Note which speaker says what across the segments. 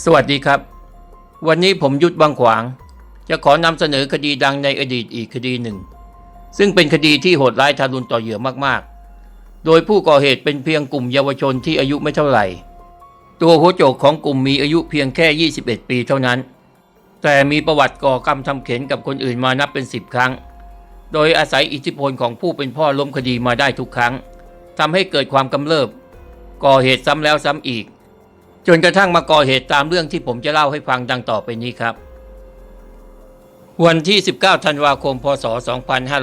Speaker 1: สวัสดีครับ วันนี้ผมยุทธบางขวาง จะขอนำเสนอคดีดังในอดีตอีกคดีหนึ่ง ซึ่งเป็นคดีที่โหดร้ายทารุณต่อเหยื่อมากๆ โดยผู้ก่อเหตุเป็นเพียงกลุ่มเยาวชนที่อายุไม่เท่าไหร่ ตัวหัวโจกของกลุ่มมีอายุเพียงแค่ 21 ปีเท่านั้น แต่มีประวัติก่อกรรมทำเข็นกับคนอื่นมานับเป็น10ครั้ง โดยอาศัยอิทธิพลของผู้เป็นพ่อล้มคดีมาได้ทุกครั้งทำให้เกิดความกำเริบ ก่อเหตุซ้ำแล้วซ้ำอีก จนกระทั่งมาก่อเหตุตามเรื่องที่ผมจะเล่าให้ฟังดังต่อไปนี้ครับ วันที่ 19 ธันวาคม พศ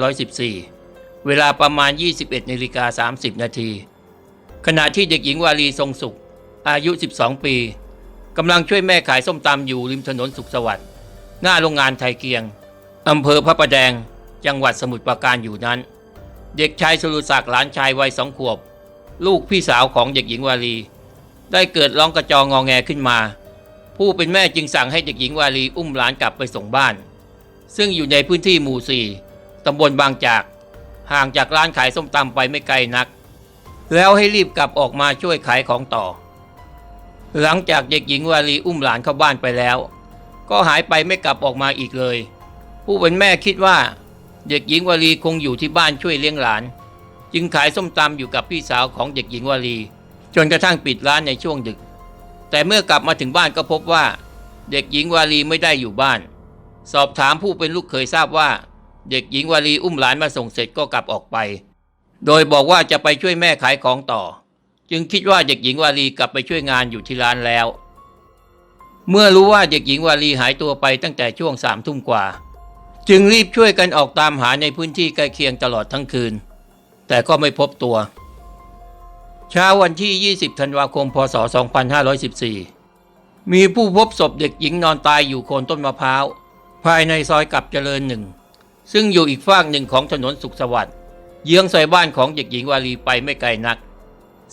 Speaker 1: 2514 เวลาประมาณ 21นาฬิกา30 นาทีขณะที่เด็กหญิงวารีทรงสุข อายุ 12 ปีกำลังช่วยแม่ขายส้มตำอยู่ริมถนนสุขสวัสดิ์หน้าโรงงานไทยเกียงอำเภอพระประแดง จังหวัดสมุทรปราการอยู่นั้น เด็กชายสุรศักดิ์หลานชายวัยสองขวบ ลูกพี่สาวของเด็กหญิงวารี ได้เกิดร้องกระจองงอแงขึ้นมา ผู้เป็นแม่จึงสั่งให้เด็กหญิงวารีอุ้มหลานกลับไปส่งบ้าน ซึ่งอยู่ในพื้นที่หมู่สี่ตำบลบางจาก ห่างจากร้านขายส้มตำไปไม่ไกลนัก แล้วให้รีบกลับออกมาช่วยขายของต่อ หลังจากเด็กหญิงวารีอุ้มหลานเข้าบ้านไปแล้ว ก็หายไปไม่กลับออกมาอีกเลย ผู้เป็นแม่คิดว่า เด็กหญิงวารีคงอยู่ที่บ้านช่วยเลี้ยงหลาน จึงขายส้มตำอยู่กับพี่สาวของเด็กหญิงวารี จนกระทั่งปิดร้านในช่วงดึก แต่เมื่อกลับมาถึงบ้านก็พบว่า เด็กหญิงวารีไม่ได้อยู่บ้าน สอบถามผู้เป็นลูกเคยทราบว่า เด็กหญิงวารีอุ้มหลานมาส่งเสร็จก็กลับออกไป โดยบอกว่าจะไปช่วยแม่ขายของต่อ จึงคิดว่าเด็กหญิงวารีกลับไปช่วยงานอยู่ที่ร้านแล้ว เมื่อรู้ว่าเด็กหญิงวารีหายตัวไปตั้งแต่ช่วงสามทุ่มกว่า จึงรีบช่วยกันออกตามหาในพื้นที่ใกล้เคียงตลอดทั้งคืน แต่ก็ไม่พบตัว เช้าวันที่ 20 ธันวาคม พศ 2514 มีผู้พบศพเด็กหญิงนอนตายอยู่โคนต้นมะพร้าว ภายในซอยกับเจริญหนึ่ง ซึ่งอยู่อีกฝากหนึ่งของถนนสุขสวัสดิ์เยื้องซอยบ้านของเด็กหญิงวารีไปไม่ไกลนัก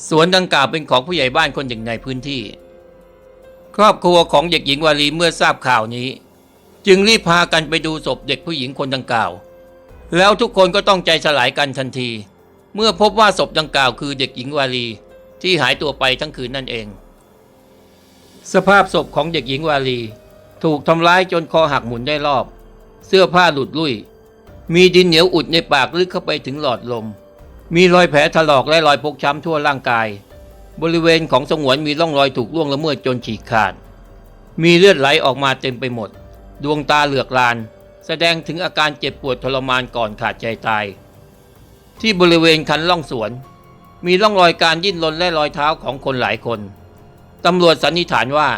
Speaker 1: สวนดังกล่าวเป็นของผู้ใหญ่บ้านคนหนึ่งในพื้นที่ ครอบครัวของเด็กหญิงวารีเมื่อทราบข่าวนี้ จึงรีบพากันไปดูศพเด็กผู้หญิงคนดังกล่าว แล้วทุกคนก็ต้องใจสลายกันทันที เมื่อพบว่าศพดังกล่าวคือเด็กหญิงวารีที่หายตัวไปทั้งคืนนั่นเอง สภาพศพของเด็กหญิงวารีถูกทำร้ายจนคอหักหมุนได้รอบ เสื้อผ้าหลุดลุ่ย มีดินเหนียวอุดในปากลึกเข้าไปถึงหลอดลม มีรอยแผลถลอกและรอยพกช้ำทั่วร่างกาย บริเวณของสงวนมีร่องรอยถูกล่วงละเมิดจนฉีกขาด มีเลือดไหลออกมาเต็มไปหมด ดวงตาเหลือกลาน แสดงถึงอาการเจ็บปวดทรมานก่อนขาดใจตาย ที่บริเวณคันล่องสวน มีร่องรอยการดิ้นรนและรอยเท้าของคนหลายคนตำรวจสันนิษฐานว่า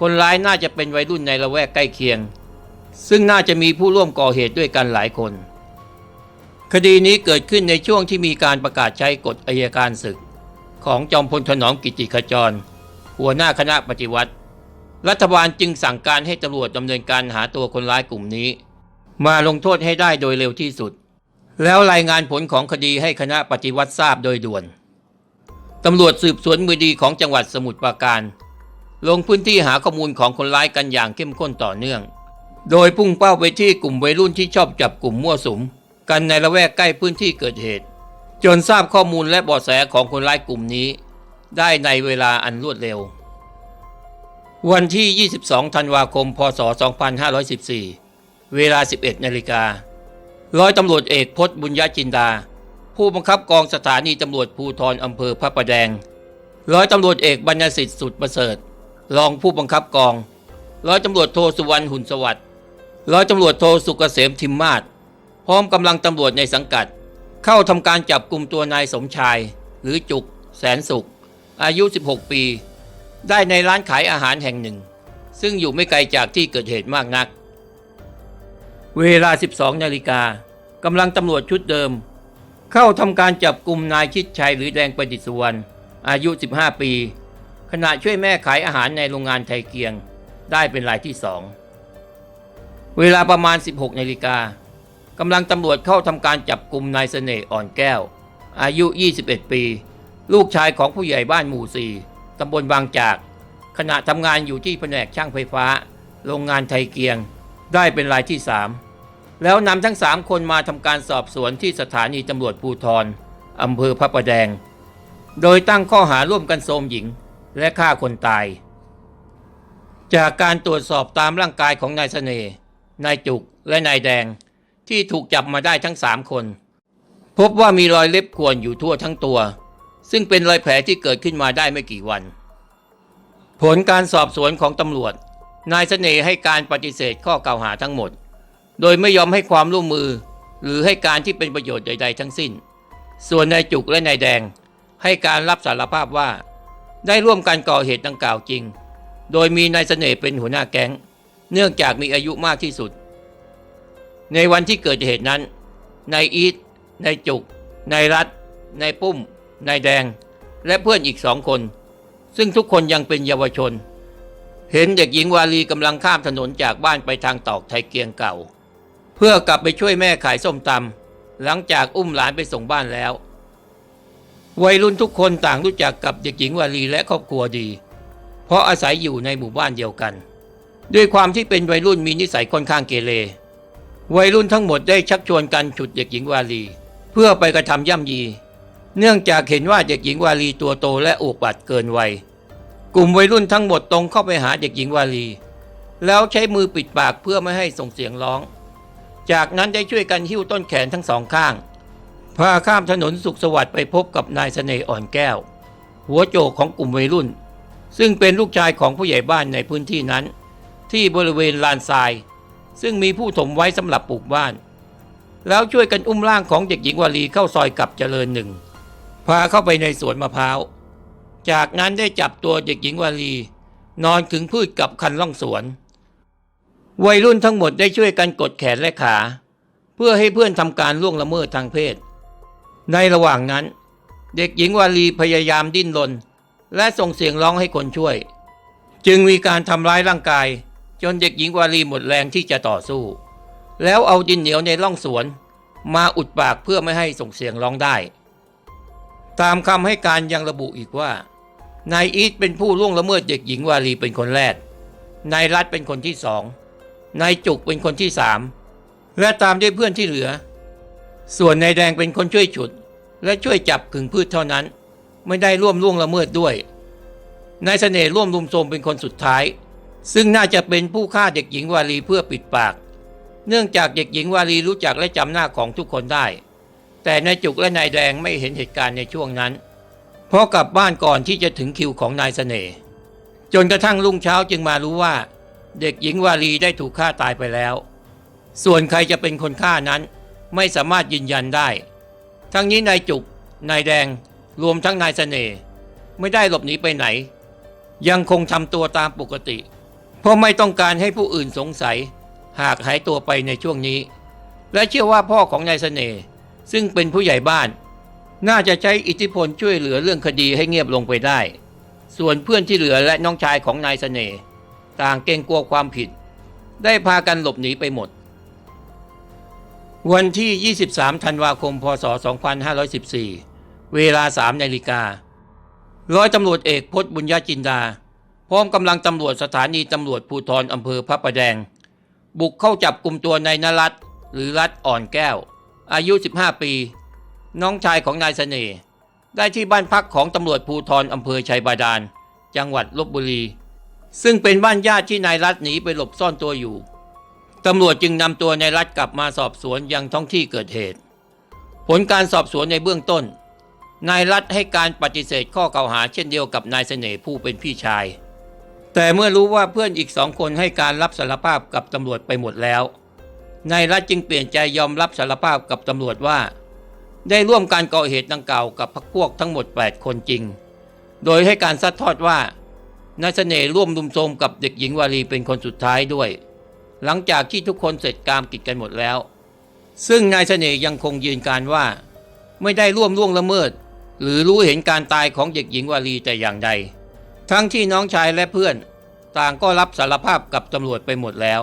Speaker 1: คนร้ายน่าจะเป็นวัยรุ่นในละแวกใกล้เคียง ซึ่งน่าจะมีผู้ร่วมก่อเหตุด้วยกันหลายคน คดีนี้เกิดขึ้นในช่วงที่มีการประกาศใช้กฎอายการศึก ของจอมพลถนอมกิติขจร หัวหน้าคณะปฏิวัติ รัฐบาลจึงสั่งการให้ตำรวจดำเนินการหาตัวคนร้ายกลุ่มนี้ มาลงโทษให้ได้โดยเร็วที่สุด แล้วรายงานผลของคดีให้คณะปฏิวัติทราบโดยด่วน ตำรวจสืบสวนมือดีของจังหวัดสมุทรปราการ ลงพื้นที่หาข้อมูลของคนร้ายกันอย่างเข้มข้นต่อเนื่อง โดยพุ่งเป้าไปที่กลุ่มวัยรุ่นที่ชอบจับกลุ่มมั่วสุม กันในละแวกใกล้พื้นที่เกิดเหตุ จนทราบข้อมูลและเบาะแสของคนร้ายกลุ่มนี้ ได้ในเวลาอันรวดเร็ว วันที่ 22 ธันวาคม พศ 2514 เวลา 11 นาฬิกา ร้อยตำรวจเอกพจน์บุญญจินดา ผู้บังคับกองสถานีตำรวจภูธรอำเภอพระประแดง ร้อยตำรวจเอกบรรณสิทธิ์สุดประเสริฐ รองผู้บังคับกอง ร้อยตำรวจโทสุวรรณหุ่นสวัสดิ์ร้อยตำรวจโทสุกเกษมทิมมาศพร้อมกำลังตำรวจในสังกัด เข้าทำการจับกลุ่มตัวนายสมชาย หรือจุก แสนสุข อายุ 16 ปี ได้ในร้านขายอาหารแห่งหนึ่ง ซึ่งอยู่ไม่ไกลจากที่เกิดเหตุมากนัก เวลา 12 นาฬิกา กำลังตำรวจชุดเดิม เข้าทำการจับกลุ่มนายชิดชัยหรือแดงประดิษฐ์สุวรรณอายุ 15 ปี ขณะช่วยแม่ขายอาหารในโรงงานไทยเกียง ได้เป็นรายที่สองเวลาประมาณ 16นาฬิกากำลังตำรวจเข้าทำการจับกลุ่มนายเสน่ห์อ่อนแก้ว อายุ 21 ปี ลูกชายของผู้ใหญ่บ้านหมู่4ตำบลบางจาก ขณะทำงานอยู่ที่แผนกช่างไฟฟ้า โรงงานไทยเกียง ได้เป็นรายที่3 แล้วนำทั้ง3คนมาทำการสอบสวนที่สถานีตำรวจภูธรอำเภอพระประแดง โดยตั้งข้อหาร่วมกันโทมหญิงและฆ่าคนตาย จากการตรวจสอบตามร่างกายของนายเสน่ห์นายจุกและนายแดงที่ถูกจับมาได้ทั้งสามคน พบว่ามีรอยเล็บข่วนอยู่ทั่วทั้งตัว ซึ่งเป็นรอยแผลที่เกิดขึ้นมาได้ไม่กี่วัน ผลการสอบสวนของตำรวจ นายเสน่ห์ให้การปฏิเสธข้อกล่าวหาทั้งหมด โดยไม่ยอมให้ความร่วมมือ หรือให้การที่เป็นประโยชน์ใด ๆ ทั้งสิ้น ส่วนนายจุกและนายแดง ให้การรับสารภาพว่า ได้ร่วมกันก่อเหตุดังกล่าวจริง โดยมีนายเสน่ห์เป็นหัวหน้าแก๊ง เนื่องจากมีอายุมากที่สุด ในวันที่เกิดเหตุนั้น นายอีทนายจุก นายรัฐ นายปุ้ม นายแดง และเพื่อนอีกสองคน ซึ่งทุกคนยังเป็นเยาวชน เห็นเด็กหญิงวาลีกำลังข้ามถนนจากบ้านไปทางตอกไทยเกียงเก่า เพื่อกลับไปช่วยแม่ขายส้มตำหลังจากอุ้มหลานไปส่งบ้านแล้ว วัยรุ่นทุกคนต่างรู้จักกับเด็กหญิงวาลีและครอบครัวดี เพราะอาศัยอยู่ในหมู่บ้านเดียวกัน ด้วยความที่เป็นวัยรุ่นมีนิสัยค่อนข้างเกเรวัยรุ่นทั้งหมดได้ชักชวนกันฉุดเด็กหญิงวาลีเพื่อไปกระทำย่ำยี เนื่องจากเห็นว่าเด็กหญิงวาลีตัวโตและอวบอัดเกินวัย กลุ่มวัยรุ่นทั้งหมดตรงเข้าไปหาเด็กหญิงวาลีแล้วใช้มือปิดปากเพื่อไม่ให้ส่งเสียงร้อง จากนั้นได้ช่วยกันหิ้วต้นแขนทั้งสองข้าง พาข้ามถนนสุขสวัสดิ์ไปพบกับนายเสน่ห์อ่อนแก้ว หัวโจกของกลุ่มวัยรุ่น ซึ่งเป็นลูกชายของผู้ใหญ่บ้านในพื้นที่นั้น ที่บริเวณลานทราย ซึ่งมีผู้ถมไว้สำหรับปลูกบ้าน แล้วช่วยกันอุ้มร่างของเด็กหญิงวาลีเข้าซอยกับเจริญหนึ่งพาเข้าไปในสวนมะพร้าว จากนั้นได้จับตัวเด็กหญิงวาลี นอนขึงพืชกับคันล่องสวน วัยรุ่นทั้งหมดได้ช่วยกันกดแขนและขา เพื่อให้เพื่อนทำการล่วงละเมิดทางเพศ ในระหว่างนั้น เด็กหญิงวาลีพยายามดิ้นรนและส่งเสียงร้องให้คนช่วย จึงมีการทำร้ายร่างกาย จนเด็กหญิงวาลีหมดแรงที่จะต่อสู้ แล้วเอาดินเหนียวในร่องสวน มาอุดปากเพื่อไม่ให้ส่งเสียงร้องได้ ตามคำให้การยังระบุอีกว่านายอีทเป็นผู้ล่วงละเมิดเด็กหญิงวาลีเป็นคนแรกนายรัฐเป็นคนที่สอง นายจุกเป็นคนที่สามและตามด้วยเพื่อนที่เหลือ ส่วนนายแดงเป็นคนช่วยฉุด และช่วยจับกึ่งพืชเท่านั้น ไม่ได้ร่วมล่วงละเมิดด้วย นายเสน่ห์ร่วมลุมโทมเป็นคนสุดท้าย ซึ่งน่าจะเป็นผู้ฆ่าเด็กหญิงวาลีเพื่อปิดปาก เนื่องจากเด็กหญิงวาลีรู้จักและจำหน้าของทุกคนได้ แต่นายจุกและนายแดงไม่เห็นเหตุการณ์ในช่วงนั้น เพราะกลับบ้านก่อนที่จะถึงคิวของนายเสน่ห์จนกระทั่งรุ่งเช้าจึงมารู้ว่า เด็กหญิงวาลีได้ถูกฆ่าตายไปแล้ว ส่วนใครจะเป็นคนฆ่านั้น ไม่สามารถยืนยันได้ ทั้งนี้นายจุก นายแดง รวมทั้งนายเสน่ห์ไม่ได้หลบหนีไปไหน ยังคงทำตัวตามปกติ เพราะไม่ต้องการให้ผู้อื่นสงสัย หากหายตัวไปในช่วงนี้ และเชื่อว่าพ่อของนายเสน่ห์ซึ่งเป็นผู้ใหญ่บ้าน น่าจะใช้อิทธิพลช่วยเหลือเรื่องคดีให้เงียบลงไปได้ ส่วนเพื่อนที่เหลือและน้องชายของนายเสน่ห์ ต่างเกรงกลัวความผิด ได้พากันหลบหนีไปหมด วันที่ 23 ธันวาคม พศ 2514 เวลา 3 นาฬิการ้อยตำรวจเอกพจน์บุญญาจินดา พร้อมกำลังตำรวจสถานีตำรวจภูธรอำเภอพระประแดง บุกเข้าจับกลุ่มตัวนายนรัตหรือรัตอ่อนแก้ว อายุ 15 ปี น้องชายของนายเสน่ห์ได้ที่บ้านพักของตำรวจภูธรอำเภอชัยบาดาล จังหวัดลบบุรี ซึ่งเป็นบ้านญาติที่นายรัตหนีไปหลบซ่อนตัวอยู่ตำรวจจึงนำตัวนายรัตกลับมาสอบสวนยังท้องที่เกิดเหตุ ผลการสอบสวนในเบื้องต้น นายรัตให้การปฏิเสธข้อกล่าวหาเช่นเดียวกับนายเสน่ห์ผู้เป็นพี่ชาย แต่เมื่อรู้ว่าเพื่อนอีกสองคนให้การรับสารภาพกับตำรวจไปหมดแล้ว นายรัตจึงเปลี่ยนใจยอมรับสารภาพกับตำรวจว่า ได้ร่วมการก่อเหตุดังกล่าวกับพรรคพวกทั้งหมด 8 คนจริง โดยให้การซัดทอดว่า นายเสน่ห์ร่วมลุมโทรมกับเด็กหญิงวาลีเป็นคนสุดท้ายด้วย หลังจากที่ทุกคนเสร็จกามกิจกันหมดแล้ว ซึ่งนายเสน่ห์ยังคงยืนการว่า ไม่ได้ร่วมล่วงละเมิด หรือรู้เห็นการตายของเด็กหญิงวาลีแต่อย่างใด ทั้งที่น้องชายและเพื่อน ต่างก็รับสารภาพกับตำรวจไปหมดแล้ว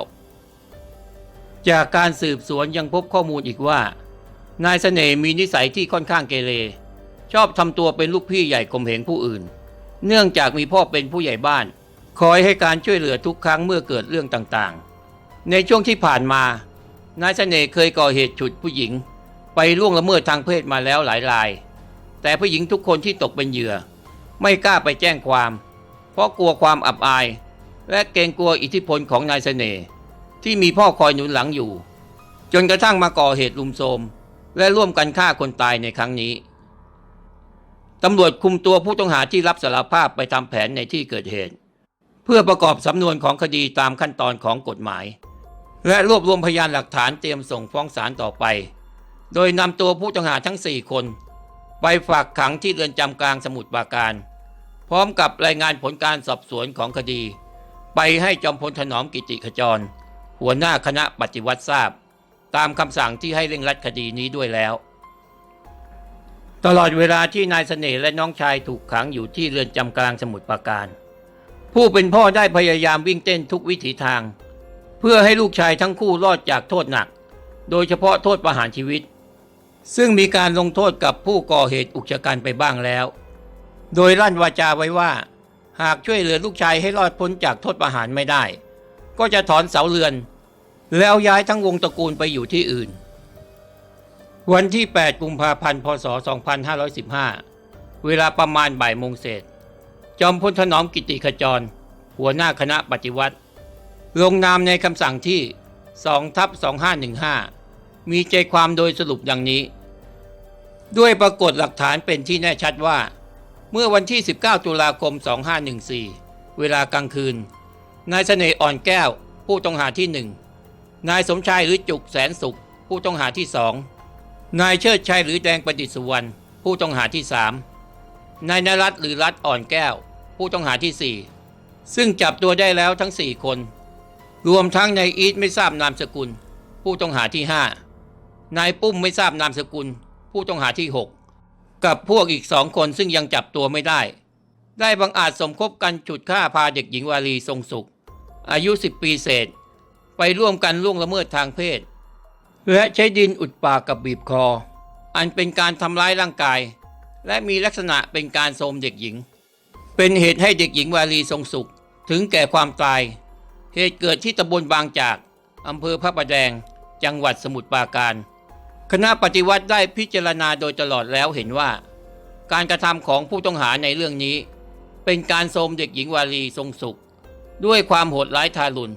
Speaker 1: จากการสืบสวนยังพบข้อมูลอีกว่า นายเสน่ห์มีนิสัยที่ค่อนข้างเกเรชอบทำตัวเป็นลูกพี่ใหญ่ข่มเหงผู้อื่น เนื่องจากมีพ่อเป็นผู้ใหญ่บ้าน คอยให้การช่วยเหลือทุกครั้งเมื่อเกิดเรื่องต่างๆ ในช่วงที่ผ่านมานายเสน่ห์เคยก่อเหตุฉุดผู้หญิง ไปล่วงละเมิดทางเพศมาแล้วหลายราย แต่ผู้หญิงทุกคนที่ตกเป็นเหยื่อ ไม่กล้าไปแจ้งความ เพราะกลัวความอับอาย และเกรงกลัวอิทธิพลของนายเสน่ห์ที่มีพ่อคอยหนุนหลังอยู่ จนกระทั่งมาก่อเหตุลุมโทมและร่วมกันฆ่าคนตายในครั้งนี้ ตำรวจคุมตัวผู้ต้องหาที่รับสารภาพไปทำแผนในที่เกิดเหตุ เพื่อประกอบสำนวนของคดีตามขั้นตอนของกฎหมาย และรวบรวมพยานหลักฐานเตรียมส่งฟ้องศาลต่อไป โดยนำตัวผู้ต้องหาทั้ง 4 คน ไปฝากขังที่เรือนจำกลางสมุทรปราการ พร้อมกับรายงานผลการสอบสวนของคดี ไปให้จอมพลถนอมกิติขจร หัวหน้าคณะปฏิวัติทราบ ตามคำสั่งที่ให้เร่งรัดคดีนี้ด้วยแล้ว ตลอดเวลาที่นายเสน่ห์และน้องชายถูกขังอยู่ที่เรือนจำกลางสมุทรปราการ ผู้เป็นพ่อได้พยายามวิ่งเต้นทุกวิถีทาง เพื่อให้ลูกชายทั้งคู่รอดจากโทษหนัก โดยเฉพาะโทษประหารชีวิต ซึ่งมีการลงโทษกับผู้ก่อเหตุอุกชะกันไปบ้างแล้ว โดยลั่นวาจาไว้ว่า หากช่วยเหลือลูกชายให้รอดพ้นจากโทษประหารไม่ได้ ก็จะถอนเสาเรือน แล้วย้ายทั้งวงตระกูลไปอยู่ที่อื่น วันที่ 8 กุมภาพันธ์ พศ 2515 เวลาประมาณบ่ายโมงเศษ จอมพลถนอมกิติขจร หัวหน้าคณะปฏิวัติ ลงนามในคำสั่งที่ 2 ทับ 2515 มีใจความโดยสรุปดังนี้ ด้วยปรากฏหลักฐานเป็นที่แน่ชัดว่า เมื่อวันที่ 19 ตุลาคม 2514 เวลากลางคืน นายเสน่ห์อ่อนแก้ว ผู้ต้องหาที่หนึ่งนายสมชายหรือจุกแสนสุข ผู้ต้องหาที่สอง นายเชิดชัยหรือแดงประดิษฐ์สุวรรณผู้ต้องหาที่สามนายนรัตหรือรัตอ่อนแก้ว ผู้ต้องหาที่สี่ซึ่งจับตัวได้แล้วทั้งสี่คน รวมทั้งนายอีทไม่ทราบนามสกุล ผู้ต้องหาที่ห้านายปุ้มไม่ทราบนามสกุล ผู้ต้องหาที่หกกับพวกอีกสองคนซึ่งยังจับตัวไม่ได้ ได้บังอาจสมคบกันฉุดฆ่าพาเด็กหญิงวารีทรงสุข อายุ10ปีเศษ ไปร่วมกันล่วงละเมิดทางเพศ และใช้ดินอุดปากกับบีบคอ อันเป็นการทำร้ายร่างกาย และมีลักษณะเป็นการโทมเด็กหญิง เป็นเหตุให้เด็กหญิงวารีทรงสุขถึงแก่ความตาย เหตุเกิดที่ตำบลบางจากอำเภอพระประแดง จังหวัดสมุทรปราการ คณะปฏิวัติได้พิจารณาโดยตลอดแล้วเห็นว่า การกระทำของผู้ต้องหาในเรื่องนี้ เป็นการโทมเด็กหญิงวารีทรงสุข ด้วยความโหดร้ายทารุณ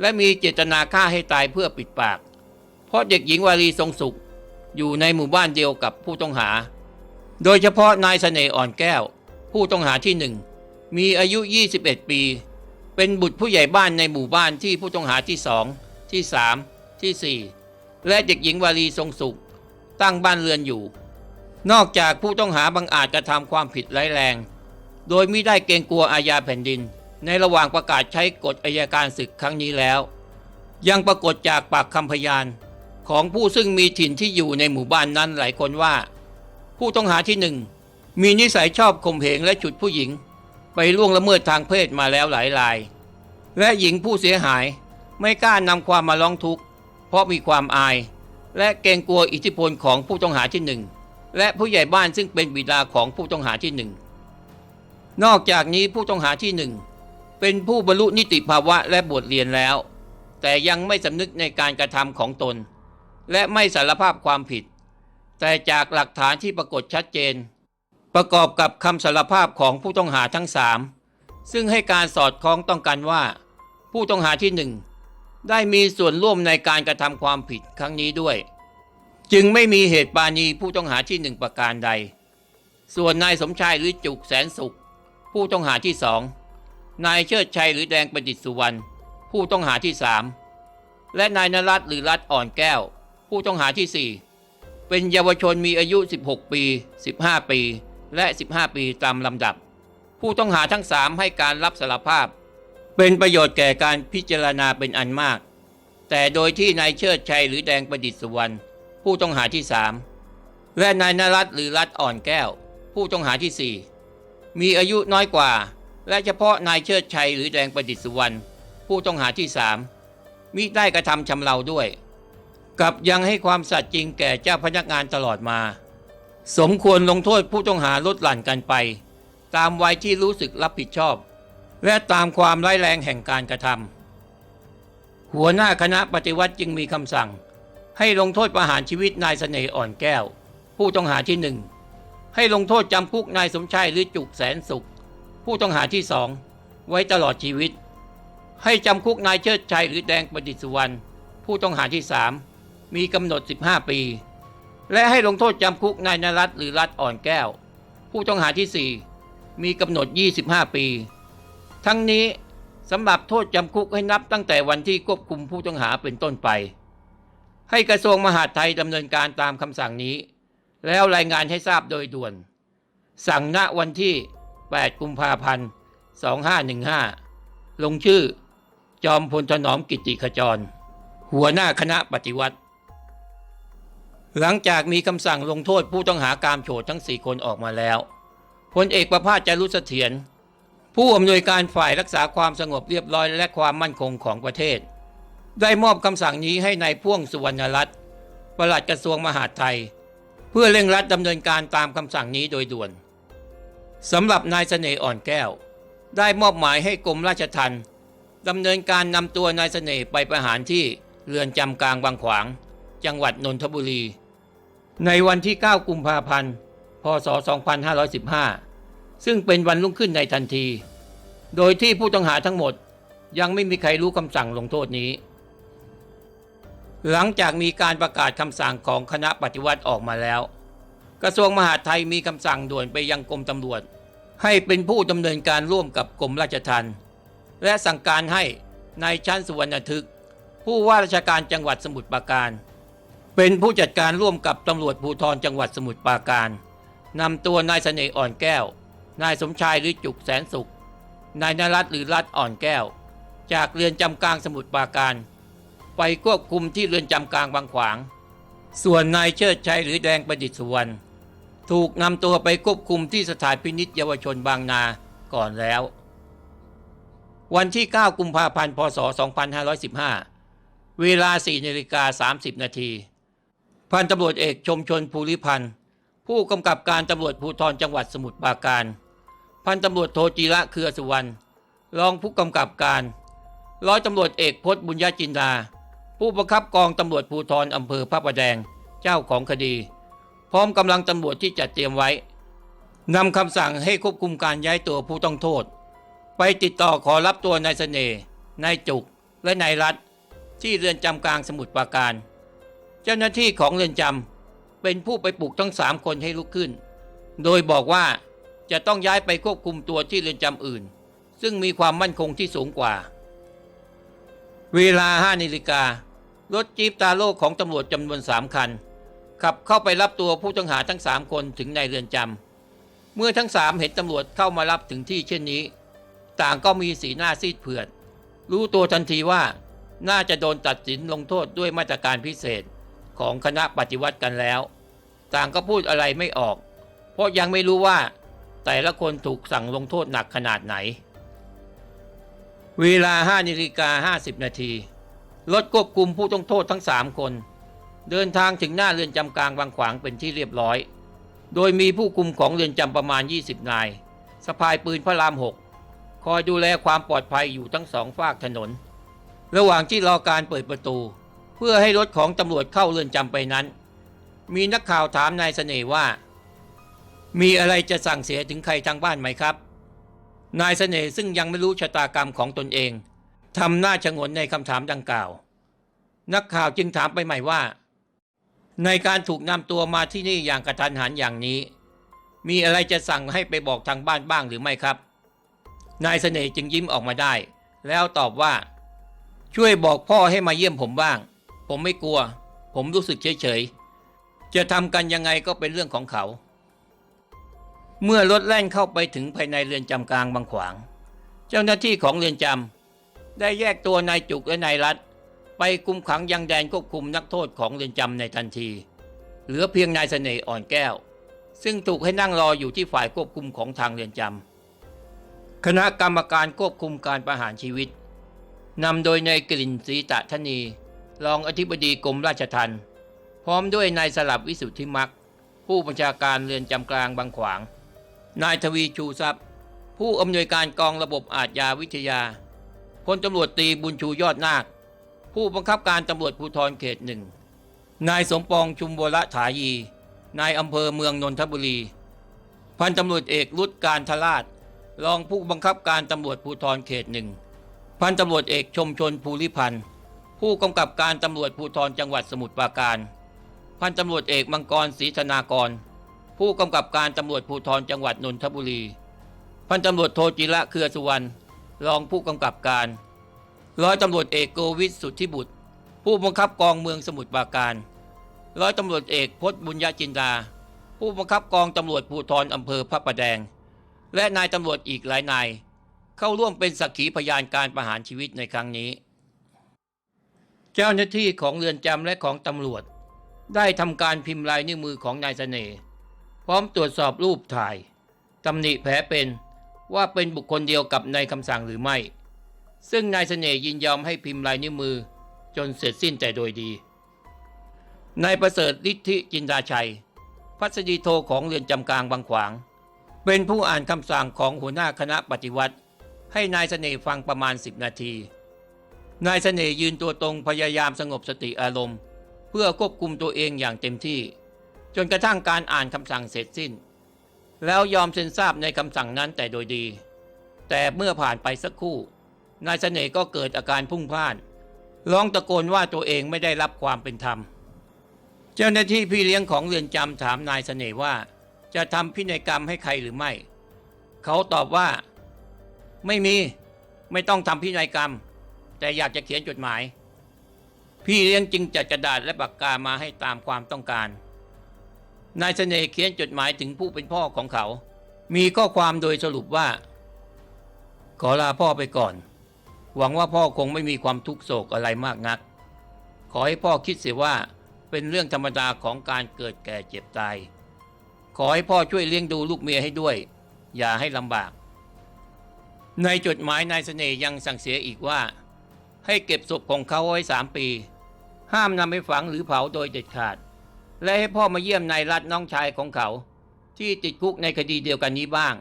Speaker 1: และมีเจตนาฆ่าให้ตายเพื่อปิดปาก เพราะเด็กหญิงวารีทรงสุข อยู่ในหมู่บ้านเดียวกับผู้ต้องหา โดยเฉพาะนายเสน่ห์อ่อนแก้ว ผู้ต้องหาที่หนึ่งมีอายุ 21 ปี เป็นบุตรผู้ใหญ่บ้านในหมู่บ้านที่ผู้ต้องหาที่สองที่สามที่สี่และเด็กหญิงวารีทรงสุข ตั้งบ้านเรือนอยู่ นอกจากผู้ต้องหาบังอาจกระทำความผิดร้ายแรง โดยมิได้เกรงกลัวอาญาแผ่นดิน ในระหว่างประกาศใช้กฎอายการศึกครั้งนี้แล้ว ยังปรากฏจากปากคำพยาน ของผู้ซึ่งมีถิ่นที่อยู่ในหมู่บ้านนั้นหลายคนว่า ผู้ต้องหาที่หนึ่งมีนิสัยชอบข่มเหงและฉุดผู้หญิง ไปล่วงละเมิดทางเพศมาแล้วหลายราย และหญิงผู้เสียหายไม่กล้านำความมาร้องทุกข์ เพราะมีความอาย และเกรงกลัวอิทธิพลของผู้ต้องหาที่หนึ่งและผู้ใหญ่บ้านซึ่งเป็นบิดาของผู้ต้องหาที่หนึ่งนอกจากนี้ผู้ต้องหาที่หนึ่งเป็นผู้บรรลุนิติภาวะและบวชเรียนแล้ว แต่ยังไม่สำนึกในการกระทำของตน และไม่สารภาพความผิด แต่จากหลักฐานที่ปรากฏชัดเจน ประกอบกับคำสารภาพของผู้ต้องหาทั้งสามซึ่งให้การสอดคล้องต้องกันว่า ผู้ต้องหาที่หนึ่งได้มีส่วนร่วมในการกระทำความผิดครั้งนี้ด้วย จึงไม่มีเหตุปาณีผู้ต้องหาที่หนึ่งประการใด ส่วนนายสมชายหรือจุกแสนสุข ผู้ต้องหาที่สองนายเชิดชัยหรือแดงประดิษฐ์สุวรรณผู้ต้องหาที่สามและนายนรัตหรือรัตอ่อนแก้ว ผู้ต้องหาที่สี่เป็นเยาวชนมีอายุ 16 ปี 15 ปี และ 15 ปีตามลำดับ ผู้ต้องหาทั้งสามให้การรับสารภาพ เป็นประโยชน์แก่การพิจารณาเป็นอันมาก แต่โดยที่นายเชิดชัยหรือแดงประดิษฐ์สุวรรณผู้ต้องหาที่สามและนายนรัตหรือรัตอ่อนแก้ว ผู้ต้องหาที่สี่มีอายุน้อยกว่า และเฉพาะนายเชิดชัยหรือแดงประดิษฐ์สุวรรณผู้ต้องหาที่สามมิได้กระทำชำเราด้วย กับยังให้ความสัตย์จริงแก่เจ้าพนักงานตลอดมา สมควรลงโทษผู้ต้องหาลดหลั่นกันไป ตามวัยที่รู้สึกรับผิดชอบ และตามความร้ายแรงแห่งการกระทำหัวหน้าคณะปฏิวัติจึงมีคำสั่ง ให้ลงโทษประหารชีวิตนายเสน่ห์อ่อนแก้ว ผู้ต้องหาที่หนึ่งให้ลงโทษจำคุกนายสมชายหรือจุกแสนสุข ผู้ต้องหาที่สองไว้ตลอดชีวิต ให้จำคุกนายเชิดชัยหรือแดงประดิษฐ์สุวรรณผู้ต้องหาที่3มี มีกำหนด 15 ปี และให้ลงโทษจำคุกนายนรัตหรือรัตอ่อนแก้ว ผู้ต้องหาที่ 4 มีกำหนด 25 ปี ทั้งนี้สำหรับโทษจำคุกให้นับตั้งแต่วันที่ควบคุมผู้ต้องหาเป็นต้นไป ให้กระทรวงมหาดไทยดำเนินการตามคำสั่งนี้ แล้วรายงานให้ทราบโดยด่วน สั่งณวันที่ 8 กุมภาพันธ์ 2515 ลงชื่อ จอมพลถนอมกิติขจร หัวหน้าคณะปฏิวัติ หลังจากมีคำสั่งลงโทษผู้ต้องหาการโฉดทั้ง4คนออกมาแล้วพลเอกประภาสจารุเสถียรผู้อำนวยการฝ่ายรักษาความสงบเรียบร้อยและความมั่นคงของประเทศ ได้มอบคำสั่งนี้ให้ในายพ่วงสุวรรณรัตน์ปลัดกระทรวงมหาดไทย เพื่อเร่งรัดดำเนินการตามคำสั่งนี้โดยด่วนสำหรับนายเสน่ห์อ่อนแก้ว ได้มอบหมายให้กรมราชทัณฑ์ดำเนินการนำตัวนายเสน่ห์ไปประหารที่เรือนจำกลางบางขวาง จังหวัดนนทบุรี ในวันที่ 9 กุมภาพันธ์ พศ 2515 ซึ่งเป็นวันรุ่งขึ้นในทันที โดยที่ผู้ต้องหาทั้งหมดยังไม่มีใครรู้คำสั่งลงโทษนี้ หลังจากมีการประกาศคำสั่งของคณะปฏิวัติออกมาแล้ว กระทรวงมหาดไทยมีคำสั่งด่วนไปยังกรมตำรวจ ให้เป็นผู้ดำเนินการร่วมกับกรมราชทัณฑ์และสั่งการให้ในชั้นสุวรรณทึก ผู้ว่าราชการจังหวัดสมุทรปราการ เป็นผู้จัดการร่วมกับตำรวจภูธรจังหวัดสมุทรปราการนำตัวนายเสน่ห์อ่อนแก้ว นายสมชายหรือจุกแสนสุข นายนรัตหรือรัตอ่อนแก้ว จากเรือนจำกลางสมุทรปราการ ไปควบคุมที่เรือนจำกลางบางขวาง ส่วนนายเชิดชัยหรือแดงประดิษฐ์สุวรรณถูกนำตัวไปควบคุมที่สถานพินิจเยาวชนบางนาก่อนแล้ว วันที่ 9 กุมภาพันธ์ พศ 2515 เวลา 4นาฬิกา30 นาที พันตำรวจเอกชมชนภูริพันธ์ผู้กำกับการตำรวจภูธรจังหวัดสมุทรปราการ พันตำรวจโทจีระเครือสุวรรณรองผู้กำกับการ ร้อยตำรวจเอกพจน์บุญญาจินดาผู้บังคับกองตำรวจภูธรอำเภอพระประแดงเจ้าของคดี พร้อมกำลังตำรวจที่จัดเตรียมไว้นำคำสั่งให้ควบคุมการย้ายตัวผู้ต้องโทษ ไปติดต่อขอรับตัวนายเสน่ห์นายจุกและนายรัฐที่เรือนจำกลางสมุทรปราการ จ้าหน้าที่ของเรือนจำเป็นผู้ไปปลุกทั้งสามคนให้ลุกขึ้น โดยบอกว่าจะต้องย้ายไปควบคุมตัวที่เรือนจำอื่น ซึ่งมีความมั่นคงที่สูงกว่า เวลา5นาฬิการถจี๊ปตาโล่ของตำรวจจำนวนสามคัน ขับเข้าไปรับตัวผู้ต้องหาทั้งสามคนถึงในเรือนจำเมื่อทั้งสามเห็นตำรวจเข้ามารับถึงที่เช่นนี้ ต่างก็มีสีหน้าซีดเผือด รู้ตัวทันทีว่าน่าจะโดนตัดสินลงโทษด้วยมาตรการพิเศษ ของคณะปฏิวัติกันแล้ว ต่างก็พูดอะไรไม่ออก เพราะยังไม่รู้ว่า แต่ละคนถูกสั่งลงโทษหนักขนาดไหน เวลา5นาฬิกา50 นาทีรถควบคุมผู้ต้องโทษทั้ง 3 คน เดินทางถึงหน้าเรือนจำกลางบางขวางเป็นที่เรียบร้อย โดยมีผู้คุมของเรือนจำประมาณ 20 นายสะพายปืนพระราม6คอยดูแลความปลอดภัยอยู่ทั้งสองฝากถนน ระหว่างที่รอการเปิดประตู เพื่อให้รถของตำรวจเข้าเรือนจำไปนั้น มีนักข่าวถามนายเสน่ห์ว่า มีอะไรจะสั่งเสียถึงใครทางบ้านไหมครับ นายเสน่ห์ซึ่งยังไม่รู้ชะตากรรมของตนเองทำหน้าชงนในคำถามดังกล่าว นักข่าวจึงถามไปใหม่ว่า ในการถูกนำตัวมาที่นี่อย่างกระทันหันอย่างนี้ มีอะไรจะสั่งให้ไปบอกทางบ้านบ้างหรือไม่ครับ นายเสน่ห์จึงยิ้มออกมาได้ แล้วตอบว่า ช่วยบอกพ่อให้มาเยี่ยมผมบ้าง ผมไม่กลัว ผมรู้สึกเฉยๆจะทำกันยังไงก็เป็นเรื่องของเขา เมื่อรถแล่นเข้าไปถึงภายในเรือนจำกลางบางขวาง เจ้าหน้าที่ของเรือนจำได้แยกตัวนายจุกและนายรัฐ ไปคุมขังยังแดนควบคุมนักโทษของเรือนจำในทันที เหลือเพียงนายเสน่ห์อ่อนแก้ว ซึ่งถูกให้นั่งรออยู่ที่ฝ่ายควบคุมของทางเรือนจำคณะกรรมการควบคุมการประหารชีวิตนำโดยนายกลิ่นศรีตะธนี รองอธิบดีกรมราชทัณฑ์พร้อมด้วยนายสลับวิสุทธิมักผู้บัญชาการเรือนจำกลางบางขวาง นายทวีชูทรัพย์ ผู้อำนวยการกองระบบอาชญาวิทยาพลตำรวจตรีบุญชูยอดนาค ผู้บังคับการตำรวจภูธรเขตหนึ่งนายสมปองชุมโบระถายี นายอำเภอเมืองนนทบุรี พันตำรวจเอกรุดการทราช รองผู้บังคับการตำรวจภูธรเขตหนึ่งพันตำรวจเอกชมชนภูริพันธ์ ผู้กำกับการตำรวจภูธรจังหวัดสมุทรปราการ พันตำรวจเอกมังกรศรีธนากร ผู้กำกับการตำรวจภูธรจังหวัดนนทบุรี พันตำรวจโทจิระเครือสุวรรณรองผู้กำกับการ ร้อยตำรวจเอกโกวิทสุทธิบุตร ผู้บังคับกองเมืองสมุทรปราการ ร้อยตำรวจเอกพจน์บุญญาจินดา ผู้บังคับกองตำรวจภูธรอำเภอพระประแดง และนายตำรวจอีกหลายนาย เข้าร่วมเป็นสักขีพยานการประหารชีวิตในครั้งนี้ เจ้าหน้าที่ของเรือนจำและของตำรวจ ได้ทำการพิมพ์ลายนิ้วมือของนายเสน่ห์พร้อมตรวจสอบรูปถ่ายตำหนิแผลเป็นว่าเป็นบุคคลเดียวกับในคำสั่งหรือไม่ ซึ่งนายเสน่ห์ยินยอมให้พิมพ์ลายนิ้วมือ จนเสร็จสิ้นแต่โดยดีนายประเสริฐฤทธิจินดาชัย พัสดีโทของเรือนจำกลางบางขวาง เป็นผู้อ่านคำสั่งของหัวหน้าคณะปฏิวัติ ให้นายเสน่ห์ฟังประมาณ 10 นาที นายเสน่ห์ยืนตัวตรงพยายามสงบสติอารมณ์ เพื่อควบคุมตัวเองอย่างเต็มที่ จนกระทั่งการอ่านคำสั่งเสร็จสิ้น แล้วยอมเซ็นทราบในคำสั่งนั้นแต่โดยดี แต่เมื่อผ่านไปสักครู่ นายเสน่ห์ก็เกิดอาการพุ่งพล่านร้องตะโกนว่าตัวเองไม่ได้รับความเป็นธรรม เจ้าหน้าที่พี่เลี้ยงของเรือนจำถามนายเสน่ห์ว่า จะทำพินัยกรรมให้ใครหรือไม่ เขาตอบว่า ไม่มี ไม่ต้องทำพินัยกรรม แต่อยากจะเขียนจดหมาย พี่เลี้ยงจึงจัดกระดาษและปากกามาให้ตามความต้องการ นายเสน่ห์เขียนจดหมายถึงผู้เป็นพ่อของเขา มีข้อความโดยสรุปว่า ขอลาพ่อไปก่อน หวังว่าพ่อคงไม่มีความทุกข์โศกอะไรมากนัก ขอให้พ่อคิดเสียว่าเป็นเรื่องธรรมดาของการเกิดแก่เจ็บตาย ขอให้พ่อช่วยเลี้ยงดูลูกเมียให้ด้วย อย่าให้ลำบาก ในจดหมายนายเสน่ห์ยังสั่งเสียอีกว่า ให้เก็บศพของเขาไว้สามปี ห้ามนำไปฝังหรือเผาโดยเด็ดขาด และให้พ่อมาเยี่ยมนายรัฐน้องชายของเขา ที่ติดคุกในคดีเดียวกันนี้บ้าง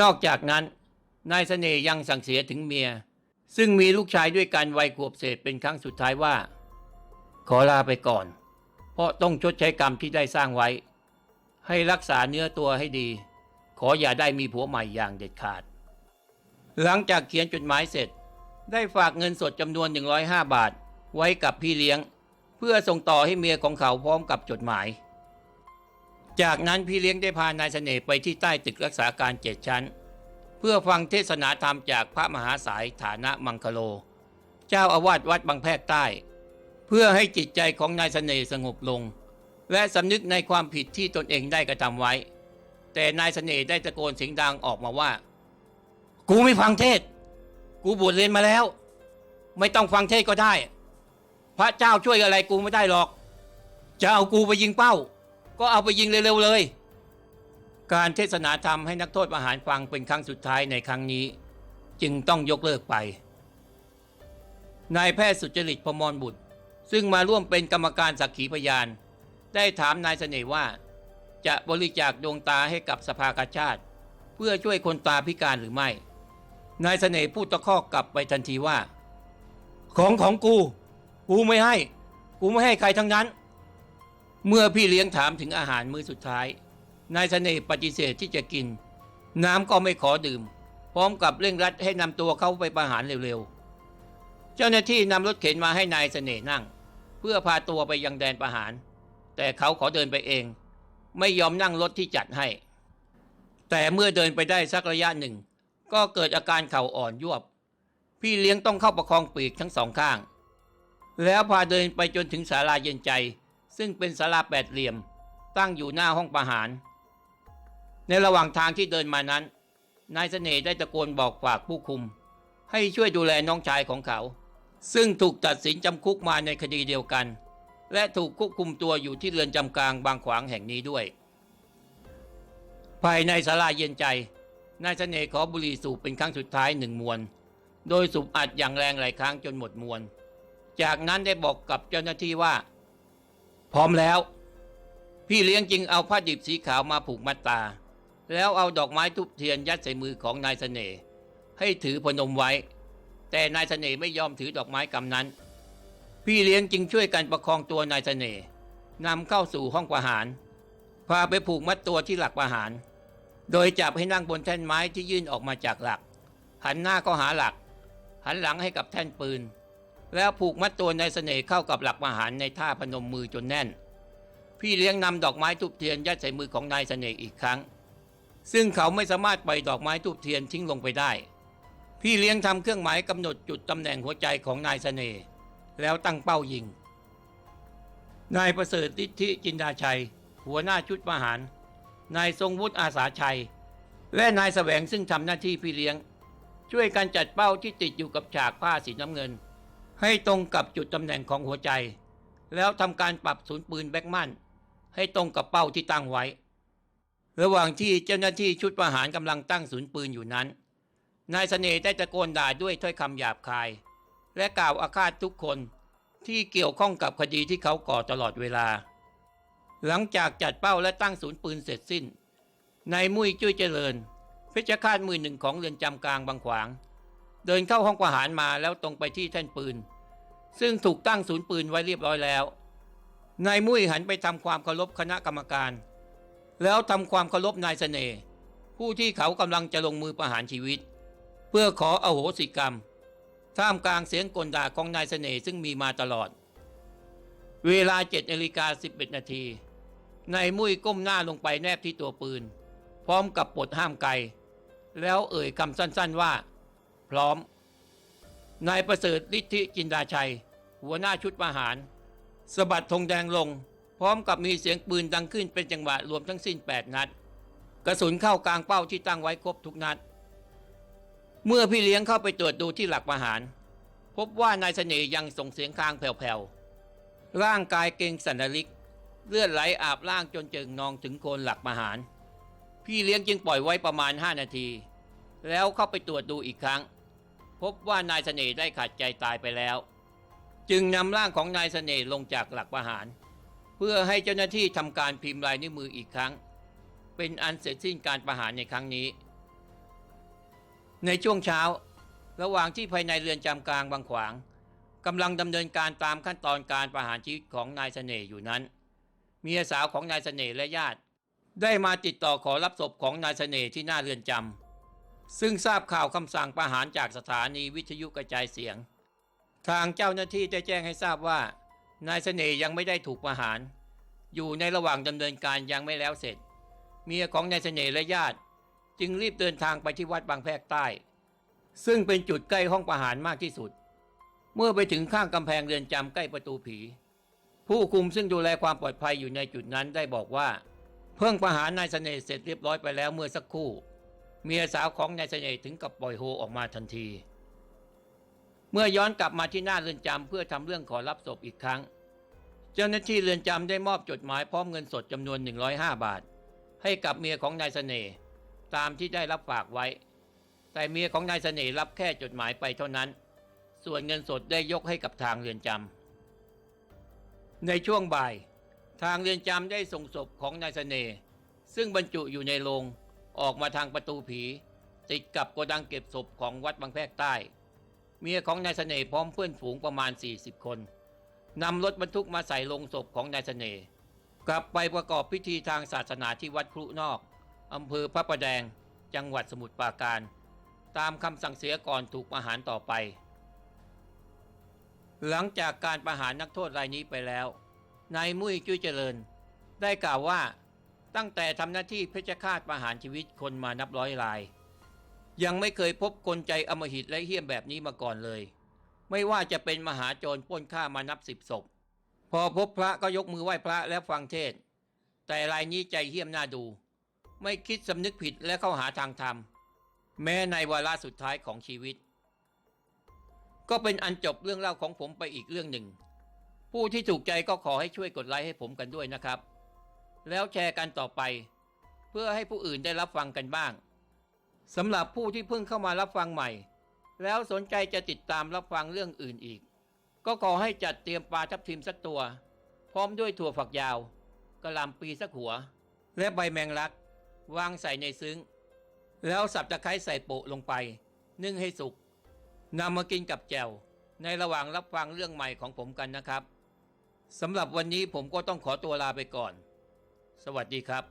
Speaker 1: นอกจากนั้นนายเสน่ห์ยังสั่งเสียถึงเมีย ซึ่งมีลูกชายด้วยกันวัยขวบเศษเป็นครั้งสุดท้ายว่า ขอลาไปก่อน เพราะต้องชดใช้กรรมที่ได้สร้างไว้ ให้รักษาเนื้อตัวให้ดี ขออย่าได้มีผัวใหม่อย่างเด็ดขาด หลังจากเขียนจดหมายเสร็จ ได้ฝากเงินสดจำนวน 105 บาท ไว้กับพี่เลี้ยง เพื่อส่งต่อให้เมียของเขาพร้อมกับจดหมาย จากนั้นพี่เลี้ยงได้พานายเสน่ห์ไปที่ใต้ตึกรักษาการเจ็ดชั้น เพื่อฟังเทศนาธรรมจากพระมหาสายฐานะมังคโล เจ้าอาวาสวัดบางแพกใต้ เพื่อให้จิตใจของนายเสน่ห์สงบลง และสำนึกในความผิดที่ตนเองได้กระทำไว้ แต่นายเสน่ห์ได้ตะโกนเสียงดังออกมาว่า กูไม่ฟังเทศ กูบวชเรียนมาแล้ว ไม่ต้องฟังเทศก็ได้ พระเจ้าช่วยอะไรกูไม่ได้หรอก จะเอากูไปยิงเป้า ก็เอาไปยิงเร็วๆเลย การเทศนาธรรมให้นักโทษประหารฟังเป็นครั้งสุดท้ายในครั้งนี้ จึงต้องยกเลิกไป นายแพทย์สุจริตพมรบุตร ซึ่งมาร่วมเป็นกรรมการสักขีพยาน ได้ถามนายเสน่ห์ว่า จะบริจาคดวงตาให้กับสภากาชาติ เพื่อช่วยคนตาพิการหรือไม่ นายเสน่ห์พูดตะคอกกลับไปทันทีว่า ของของกู กูไม่ให้ กูไม่ให้ใครทั้งนั้น เมื่อพี่เลี้ยงถามถึงอาหารมื้อสุดท้าย นายเสน่ห์ปฏิเสธที่จะกิน น้ำก็ไม่ขอดื่ม พร้อมกับเร่งรัดให้นำตัวเขาไปประหารเร็วๆ เจ้าหน้าที่นำรถเข็นมาให้นายเสน่ห์นั่ง เพื่อพาตัวไปยังแดนประหาร แต่เขาขอเดินไปเอง ไม่ยอมนั่งรถที่จัดให้ แต่เมื่อเดินไปได้สักระยะหนึ่ง ก็เกิดอาการเข่าอ่อนยวบ พี่เลี้ยงต้องเข้าประคองปีกทั้งสองข้าง แล้วพาเดินไปจนถึงศาลาเย็นใจ ซึ่งเป็นศาลาแปดเหลี่ยม ตั้งอยู่หน้าห้องประหาร ในระหว่างทางที่เดินมานั้น นายเสน่ห์ได้ตะโกนบอกฝากผู้คุม ให้ช่วยดูแลน้องชายของเขา ซึ่งถูกตัดสินจำคุกมาในคดีเดียวกัน และถูกควบคุมตัวอยู่ที่เรือนจำกลางบางขวางแห่งนี้ด้วย ภายในศาลาเย็นใจ นายเสน่ห์ขอบุหรี่สูบเป็นครั้งสุดท้ายหนึ่งมวน โดยสูบอัดอย่างแรงหลายครั้งจนหมดมวน จากนั้นได้บอกกับเจ้าหน้าที่ว่า พร้อมแล้ว พี่เลี้ยงจึงเอาผ้าดิบสีขาวมาผูกมัดตา แล้วเอาดอกไม้ทุบเทียนยัดใส่มือของนายเสน่ห์ให้ถือพนมไว้ แต่นายเสน่ห์ไม่ยอมถือดอกไม้กำนั้น พี่เลี้ยงจึงช่วยกันประคองตัวนายเสน่ห์นำเข้าสู่ห้องประหาร พาไปผูกมัดตัวที่หลักประหาร โดยจับให้นั่งบนแท่นไม้ที่ยื่นออกมาจากหลัก หันหน้าเข้าหาหลัก หันหลังให้กับแท่นปืน แล้วผูกมัดตัวนายเสน่ห์เข้ากับหลักประหารในท่าพนมมือจนแน่น พี่เลี้ยงนำดอกไม้ทุบเทียนยัดใส่มือของนายเสน่ห์อีกครั้ง ซึ่งเขาไม่สามารถปล่อยดอกไม้ทุบเทียนทิ้งลงไปได้ พี่เลี้ยงทำเครื่องหมายกำหนดจุดตำแหน่งหัวใจของนายเสน่ห์แล้วตั้งเป้ายิง นายประเสริฐฤทธิจินดาชัย หัวหน้าชุดประหาร นายทรงวุฒิอาสาชัย และนายแสวงซึ่งทำหน้าที่พี่เลี้ยง ช่วยกันจัดเป้าที่ติดอยู่กับฉากผ้าสีน้ำเงิน ให้ตรงกับจุดตำแหน่งของหัวใจ แล้วทำการปรับศูนย์ปืนแบ็กมัน ให้ตรงกับเป้าที่ตั้งไว้ ระหว่างที่เจ้าหน้าที่ชุดประหารกำลังตั้งศูนย์ปืนอยู่นั้น นายเสน่ห์ได้ตะโกนด่าด้วยถ้อยคำหยาบคาย และกล่าวอาฆาตทุกคนที่เกี่ยวข้องกับคดีที่เขาก่อตลอดเวลา หลังจากจัดเป้าและตั้งศูนย์ปืนเสร็จสิ้นนายมุ้ยจุ้ยเจริญเพชฌฆาตมือหนึ่งของเรือนจำกลางบางขวาง เดินเข้าห้องประหารมาแล้วตรงไปที่แท่นปืน ซึ่งถูกตั้งศูนย์ปืนไว้เรียบร้อยแล้วนายมุ้ยหันไปทำความเคารพคณะกรรมการ แล้วทำความเคารพนายเสน่ห์ผู้ที่เขากำลังจะลงมือประหารชีวิต เพื่อขออโหสิกรรม ท่ามกลางเสียงกลด่าของนายเสน่ห์ซึ่งมีมาตลอด เวลา7นาฬิกา11นาที นายมุ้ยก้มหน้าลงไปแนบที่ตัวปืน พร้อมกับปลดห้ามไกล แล้วเอ่ยคำสั้นๆว่า พร้อม นายประเสริฐฤทธิจินดาชัย หัวหน้าชุดประหารสะบัดธงแดงลง พร้อมกับมีเสียงปืนดังขึ้นเป็นจังหวะรวมทั้งสิ้น 8 นัด กระสุนเข้ากลางเป้าที่ตั้งไว้ครบทุกนัด เมื่อพี่เลี้ยงเข้าไปตรวจดูที่หลักประหาร พบว่านายเสน่ห์ยังส่งเสียงคางแผ่วๆร่างกายเกร็งสันดลิก เลือดไหลอาบล่างจนเจิงนองถึงโคนหลักประหาร พี่เลี้ยงจึงปล่อยไว้ประมาณ 5 นาที แล้วเข้าไปตรวจดูอีกครั้ง พบว่านายเสน่ห์ได้ขาดใจตายไปแล้ว จึงนำร่างของนายเสน่ห์ลงจากหลักประหาร เพื่อให้เจ้าหน้าที่ทำการพิมพ์ลายนิ้วมืออีกครั้ง เป็นอันเสร็จสิ้นการประหารในครั้งนี้ ในช่วงเช้า ระหว่างที่ภายในเรือนจำกลางบางขวางกำลังดำเนินการตามขั้นตอนการประหารชีวิตของนายเสน่ห์อยู่นั้น เมียสาวของนายเสน่ห์และญาติ ได้มาติดต่อขอรับศพของนายเสน่ห์ที่หน้าเรือนจำซึ่งทราบข่าวคำสั่งประหารจากสถานีวิทยุกระจายเสียง ทางเจ้าหน้าที่ได้แจ้งให้ทราบว่า นายเสน่ห์ยังไม่ได้ถูกประหาร อยู่ในระหว่างดำเนินการยังไม่แล้วเสร็จ เมียของนายเสน่ห์และญาติ จึงรีบเดินทางไปที่วัดบางแพรกใต้ ซึ่งเป็นจุดใกล้ห้องประหารมากที่สุด เมื่อไปถึงข้างกำแพงเรือนจำใกล้ประตูผี ผู้คุมซึ่งดูแลความปลอดภัยอยู่ในจุดนั้นได้บอกว่า เพิ่งประหารนายเสน่ห์เสร็จเรียบร้อยไปแล้วเมื่อสักครู่ เมียสาวของนายเสน่ห์ถึงกับปล่อยโฮออกมาทันที เมื่อย้อนกลับมาที่หน้าเรือนจำเพื่อทำเรื่องขอรับศพอีกครั้ง เจ้าหน้าที่เรือนจำได้มอบจดหมายพร้อมเงินสดจำนวน 105 บาท ให้กับเมียของนายเสน่ห์ตามที่ได้รับฝากไว้ แต่เมียของนายเสน่ห์รับแค่จดหมายไปเท่านั้น ส่วนเงินสดได้ยกให้กับทางเรือนจำ ในช่วงบ่าย ทางเรือนจำได้ส่งศพของนายเสน่ห์ซึ่งบรรจุอยู่ในโรงออกมาทางประตูผี ติดกับโกดังเก็บศพของวัดบางแพรกใต้ เมียของนายเสน่ห์พร้อมเพื่อนฝูงประมาณ 40 คนนำรถบรรทุกมาใส่ลงศพของนายเสน่ห์กลับไปประกอบพิธีทางศาสนาที่วัดครุนอกอำเภอพระประแดง จังหวัดสมุทรปราการ ตามคำสั่งเสียก่อนถูกประหารต่อไป หลังจากการประหารนักโทษรายนี้ไปแล้วนายมุ้ยจุ้ยเจริญ ได้กล่าวว่า ตั้งแต่ทำหน้าที่เพชฌฆาตประหารชีวิตคนมานับร้อยราย ยังไม่เคยพบคนใจอมหิตและเหี้ยมแบบนี้มาก่อนเลย ไม่ว่าจะเป็นมหาโจรป้นฆ่ามานับสิบศพ พอพบพระก็ยกมือไหว้พระแล้วฟังเทศ แต่รายนี้ใจเหี้ยมน่าดู ไม่คิดสำนึกผิดและเข้าหาทางธรรมแม้ในวาระสุดท้ายของชีวิต ก็เป็นอันจบเรื่องเล่าของผมไปอีกเรื่องหนึ่ง ผู้ที่ถูกใจก็ขอให้ช่วยกดไลค์ให้ผมกันด้วยนะครับ แล้วแชร์กันต่อไป เพื่อให้ผู้อื่นได้รับฟังกันบ้างสำหรับผู้ที่เพิ่งเข้ามารับฟังใหม่ แล้วสนใจจะติดตามรับฟังเรื่องอื่นอีก ก็ขอให้จัดเตรียมปลาทับทิมสักตัว พร้อมด้วยถั่วฝักยาวกระลำปีสักหัว และใบแมงลัก วางใส่ในซึ้ง แล้วสับตะไคร้ใส่โปะลงไป นึ่งให้สุก นำมากินกับแจ่วในระหว่างรับฟังเรื่องใหม่ของผมกันนะครับสำหรับวันนี้ผมก็ต้องขอตัวลาไปก่อน สวัสดีครับ